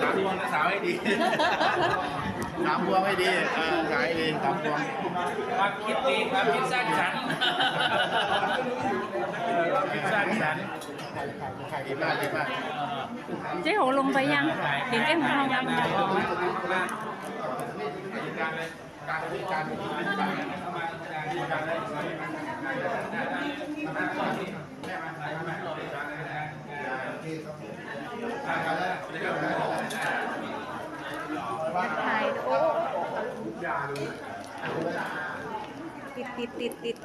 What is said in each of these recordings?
สามพวงสาวให้ดีสามพวงให้ดีเออขายดีสามพวงความคิดดีความคิดสร้างสรรค์ความคิดสร้างสรรค์ขายดีมากดีมากเจ๊หงลงไปยังเห็นเจ๊หงลงยังถ่ายโอ้ ติดติดติดติด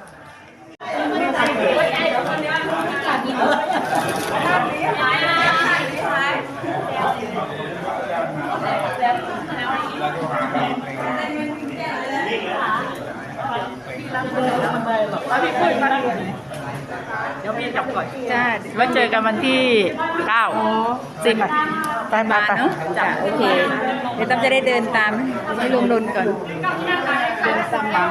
จ้าไว้เจอกันวันที่เก้าสิบตามาเนาะจ้ะโอเค ดี๋ยวตั้มจะได้เดินตามให้ลุงนนก่อนเดินตามมา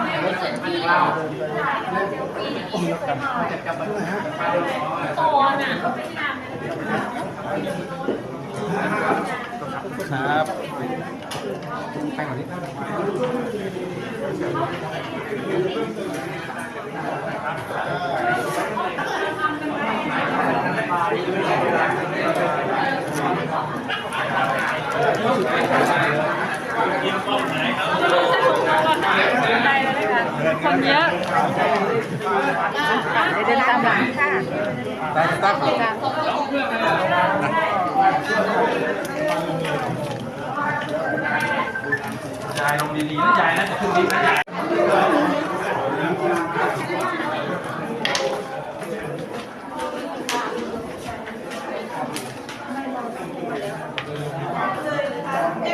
ครับ คนเยอะเดี๋ยวเดินตามหลังค่ะตามตั้งยายลงดีๆนะยายนะจะขึ้นดีนะยาย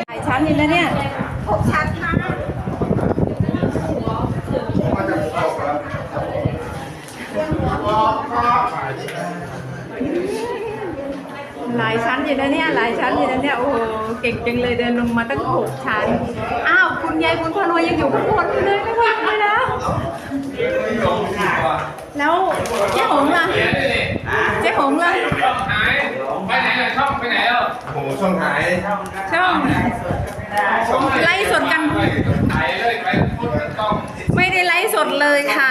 หลาย ชั้นอยู่นะเนี่ยหกชั้นค่ะหลายชั้นอยู่นะเนี่ยหลายชั้นอยู่นะเนี่ยโอ้โหเก่งจังเลยเดินลงมาตั้งหกชั้นอ้าวคุณยายคุณพนวยยังอยู่ข้างบนเลยไม่ว่างเลยนะแล้วเจ๊หงล่ะ เจ๊หงล่ะหายไปไหนล่ะช่องไปไหนแล้วโอ้โหช่องหายช่องไลฟ์สดกันถ่ายเลยไปต้อง ไม่ได้ไลฟ์สดเลยค่ะ